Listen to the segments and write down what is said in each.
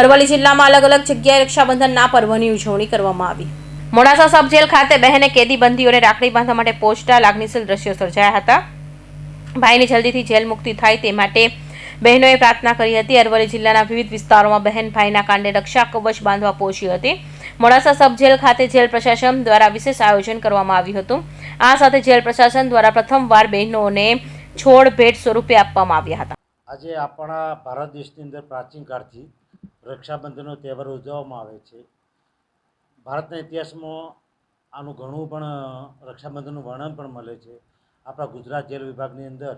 અરવલ્લી જિલ્લામાં અલગ અલગ જગ્યાએ રક્ષાબંધનના પર્વની ઉજવણી કરવામાં આવી. મોડાસા સબ ખાતે બહેને કેદી બંદીઓને રાખડી બાંધવા માટે પહોંચતા લાગણીશીલ દ્રશ્યો સર્જાયા હતા. ભાઈની જલ્દીથી જેલ મુક્તિ થાય તે માટે બહેનોએ પ્રાર્થના કરી હતી. અરવલ્લી જિલ્લાના વિવિધ વિસ્તારોમાં બહેન ભાઈના કાંડે રક્ષા કવચ બાંધવા પહોંચી હતી. મોડાસા સબ જેલ ખાતે જેલ પ્રશાસન દ્વારા વિશેષ આયોજન કરવામાં આવ્યું હતું. આ સાથે જેલ પ્રશાસન દ્વારા પ્રથમવાર બહેનોને છોડ ભેટ સ્વરૂપે આપવામાં આવ્યા હતા. આજે આપણા ભારત દેશની અંદર પ્રાચીન કાળથી રક્ષાબંધનનો તહેવાર ઉજવવામાં આવે છે. ભારતના ઇતિહાસમાં આનું ઘણું પણ, રક્ષાબંધનનું વર્ણન પણ મળે છે. આપણા ગુજરાત જેલ વિભાગની અંદર,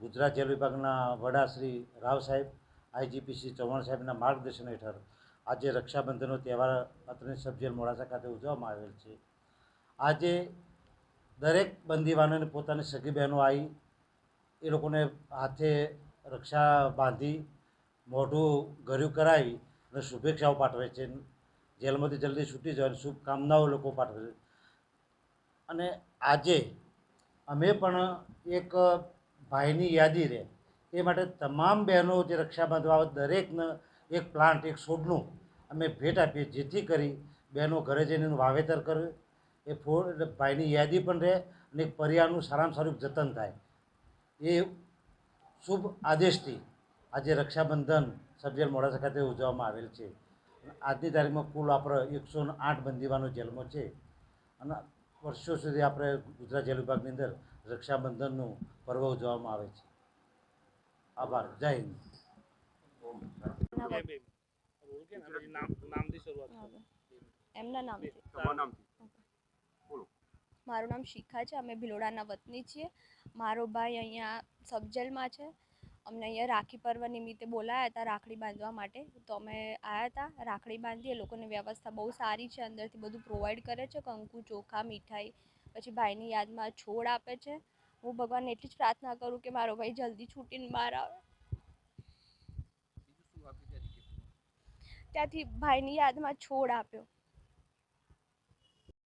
ગુજરાત જેલ વિભાગના વડા શ્રી રાવ સાહેબ આઈજીપી શ્રી ચૌહાણ સાહેબના માર્ગદર્શન હેઠળ આજે રક્ષાબંધનનો તહેવાર અત્રે સબજેલ મોડાસા ખાતે ઉજવવામાં આવેલ છે. આજે દરેક બંદીવાનોને પોતાની સગી બહેનો આવી એ લોકોને હાથે રક્ષા બાંધી મોઢું ગર્યું કરાવી અને શુભેચ્છાઓ પાઠવે છે. જેલમાંથી જલ્દી છૂટી જાય અને શુભકામનાઓ લોકો પાઠવે છે. અને આજે અમે પણ એક ભાઈની યાદી રહે એ માટે તમામ બહેનો જે રક્ષા બાંધવા આવે દરેકને એક પ્લાન્ટ, એક છોડનું અમે ભેટ આપીએ, જેથી કરી બહેનો ઘરે જઈને એનું વાવેતર કરે. એ ફોડ, એટલે ભાઈની યાદી પણ રહે અને એક સારામાં સારું જતન થાય. એ શુભ આદેશથી આજે રક્ષાબંધન સબજેલ મોડાસા ખાતે ઉજવવામાં આવેલ છે. આજની તારીખમાં કુલ આપણે એકસો આઠ બંદીવાનો જેલમાં છે. અને વર્ષો સુધી આપણે ગુજરાત જેલ વિભાગની અંદર રક્ષાબંધનનું પર્વ ઉજવવામાં આવે છે. આભાર. જય હિન્દ. એમના નામથી તમારું નામથી મારું નામ શિખા છે. અમે ભિલોડાના વતની છીએ. મારો ભાઈ અહીંયા સબજેલમાં છે. અમને અહીંયા રાખી પર્વ નિમિત્તે બોલાયા હતા રાખડી બાંધવા માટે. તો અમે આવ્યા હતા રાખડી બાંધી એ લોકોની વ્યવસ્થા બહુ સારી છે અંદરથી બધું પ્રોવાઈડ કરે છે. કંકુ ચોખા મીઠાઈ પછી ભાઈની યાદમાં છોડ આપે છે. હું ભગવાનને એટલી જ પ્રાર્થના કરું કે મારો ભાઈ જલ્દી છૂટીને બહાર આવે. ત્યાંથી ભાઈની યાદમાં છોડ આપ્યો.